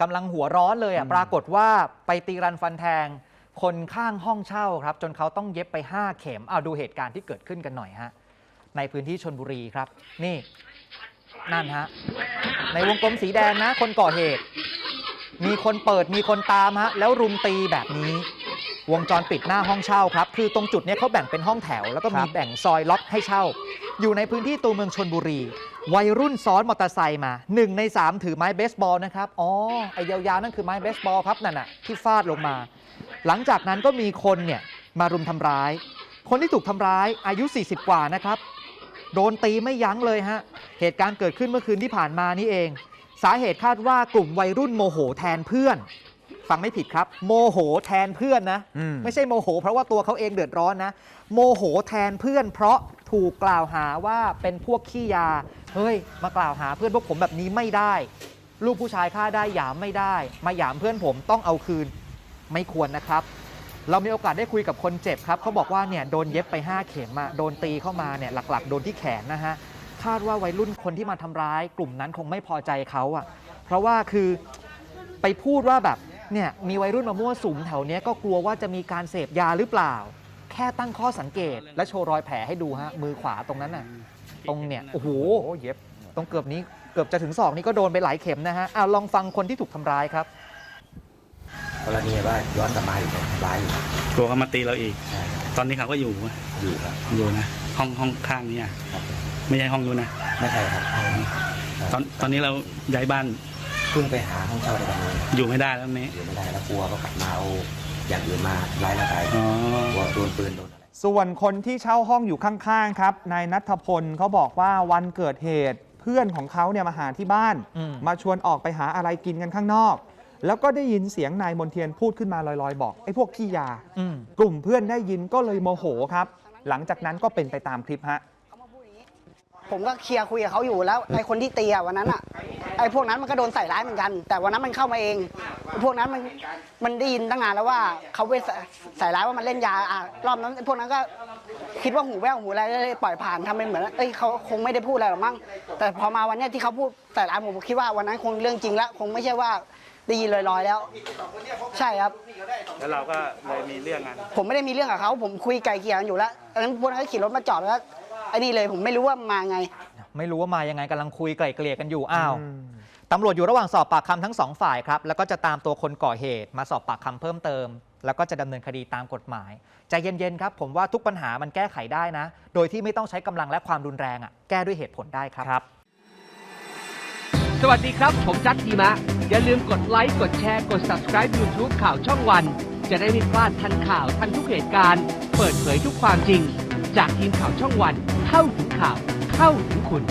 กำลังหัวร้อนเลยอะปรากฏว่าไปตีรันฟันแทง คนข้างห้องเช่าครับ จนเขาต้องเย็บไป 5 เข็มเอาดูเหตุการณ์ที่เกิดขึ้นกันหน่อยฮะในพื้นที่ชนบุรีครับ นี่นั่นฮะในวงกลมสีแดงนะ คนก่อเหตุ มีคนเปิดมีคนตามฮะแล้วรุมตีแบบนี้ วงจรปิดหน้าห้องเช่าครับ คือตรงจุดเนี้ยเขาแบ่งเป็นห้องแถว แล้วก็มีครับแบ่งซอยล็อกให้เช่า อยู่ในพื้นที่ตัวเมืองชนบุรี วัยรุ่นซ้อนมอเตอร์ไซค์มา1ใน3ถือไม้เบสบอลนะครับอ๋อไอ้ยาวๆนั่นคือไม้เบสบอลครับนั่นน่ะที่ฟาดลงมา หลังจากนั้นก็มีคนเนี่ยมารุมทำร้าย คนที่ถูกทำร้ายอายุ 40 กว่านะครับ โดนตีไม่ยั้งเลยฮะเหตุการณ์เกิดขึ้นเมื่อคืนที่ผ่านมานี่เอง สาเหตุคาดว่ากลุ่มวัยรุ่นโมโหแทนเพื่อน ฟังไม่ผิดครับ โมโหแทนเพื่อนนะอืมไม่ใช่โมโห เพราะว่าตัวเขาเองเดือดร้อนนะ โมโหแทนเพื่อน เพราะถูกกล่าวหาว่าเป็นพวกขี้ยา เฮ้ย มากล่าวหาเพื่อนพวกผมแบบนี้ไม่ได้ ลูกผู้ชายฆ่าได้หยามไม่ได้ มาหยามเพื่อนผมต้องเอาคืนไม่ควรนะครับ เรามีโอกาสได้คุยกับคนเจ็บครับเขาบอกว่าเนี่ยโดนเย็บไป 5 เข็มอะโดนตีเข้ามาเนี่ยหลักๆ โดนที่แขนนะฮะคาดว่าวัยรุ่นคนที่มาทำร้าย กลุ่มนั้นคงไม่พอใจเขาอะเพราะว่าคือไปพูดว่าแบบ เนี่ยมีวัยรุ่นมามั่วสุมแถวเนี้ยก็กลัวว่าจะมีการเสพยาหรือเปล่า แค่ตั้งข้อสังเกต และโชว์รอยแผลให้ดูฮะมือขวาตรงนั้นน่ะตรงเนี่ยโอ้โหโอ้เย็บตรงเกือบนี้เกือบจะถึงศอกนี่ก็โดนไปหลายเข็มนะฮะเอาลองฟังคนที่ถูกทำร้ายครับกรณีว่าย้อนกลับมาอยู่ทำร้ายอยู่กลัวเขามาตีเราอีกใช่ครับตอนนี้เขาก็อยู่อยู่ครับอยู่นะห้องห้องข้างนี้อะครับไม่ใช่ห้องนู้นนะไม่ใช่ครับตอนตอนนี้เราย้ายบ้านเพิ่งไปหาห้องเช่าในวันนี้อยู่ไม่ได้แล้วนี้อยู่ไม่ได้แล้วกลัวก็กลับมาเอาอย่างอื่นมาไล่ร่างกายอ๋อกลัวโดนปืนโดนอะไรส่วนคนที่เช่าห้องอยู่ข้างๆครับนายนัทพลเขาบอกว่าวันเกิดเหตุเพื่อนของเขาเนี่ยมาหาที่บ้านอืมมาชวนออกไปหาอะไรกินกันข้างนอก แล้วก็ได้ยินเสียงนายมนเทียนพูดขึ้นมาลอยๆ บอกไอ้พวกขี้ยาอืมกลุ่มเพื่อนได้ยินก็เลยโมโหครับ หลังจากนั้นก็เป็นไปตามคลิปฮะผมก็เคลียร์คุยกับเขาอยู่แล้วไอ้คนที่ตีอะวันนั้นอะ ไอ้พวกนั้นมันก็โดนใส่ร้ายเหมือนกัน แต่วันนั้นมันเข้ามาเองไอ้พวกนั้นมันมันได้ยินตั้งนานแล้วว่าเขาไปใส่ใส่ร้ายว่ามันเล่นยาอะรอบนั้นไอ้พวกนั้นก็คิดว่าหูแว่วหูอะไรก็เลยปล่อยผ่านทำเป็นเหมือนเอ้ยเขาคงไม่ได้พูดอะไรหรอกมั้งแต่พอมาวันเนี้ยที่เขาพูดใส่ร้ายผมผมคิดว่าวันนั้นคงเรื่องจริงแล้วคงไม่ใช่ว่าได้ยินลอยๆแล้ว ใช่ครับ แล้วเราก็เลยมีเรื่องกันผมไม่ได้มีเรื่องกับเขาผมคุยไกลเกลี่ยกันอยู่แล้วอันนั้นพวกนั้นก็ขี่รถมาจอดแล้วไอ้นี่เลยผมไม่รู้ว่ามาไง ไม่รู้ว่ามายังไงกำลังคุยไกล่เกลี่ยกันอยู่อ้าวตำรวจอยู่ระหว่างสอบปากคำทั้งสองฝ่ายครับ แล้วก็จะตามตัวคนก่อเหตุมาสอบปากคำเพิ่มเติม แล้วก็จะดำเนินคดีตามกฎหมายใจเย็นๆครับ ผมว่าทุกปัญหามันแก้ไขได้นะ โดยที่ไม่ต้องใช้กำลังและความรุนแรงอะแก้ด้วยเหตุผลได้ครับครับสวัสดีครับ ผมจัดทีมะ อย่าลืมกดไลค์ กดแชร์ กด subscribe YouTube ข่าวช่องวัน จะได้ไม่พลาดทันข่าวทันทุกเหตุการณ์ เปิดเผยทุกความจริง จากทีมข่าวช่องวันเข้าถึงข่าว เข้าถึงคุณ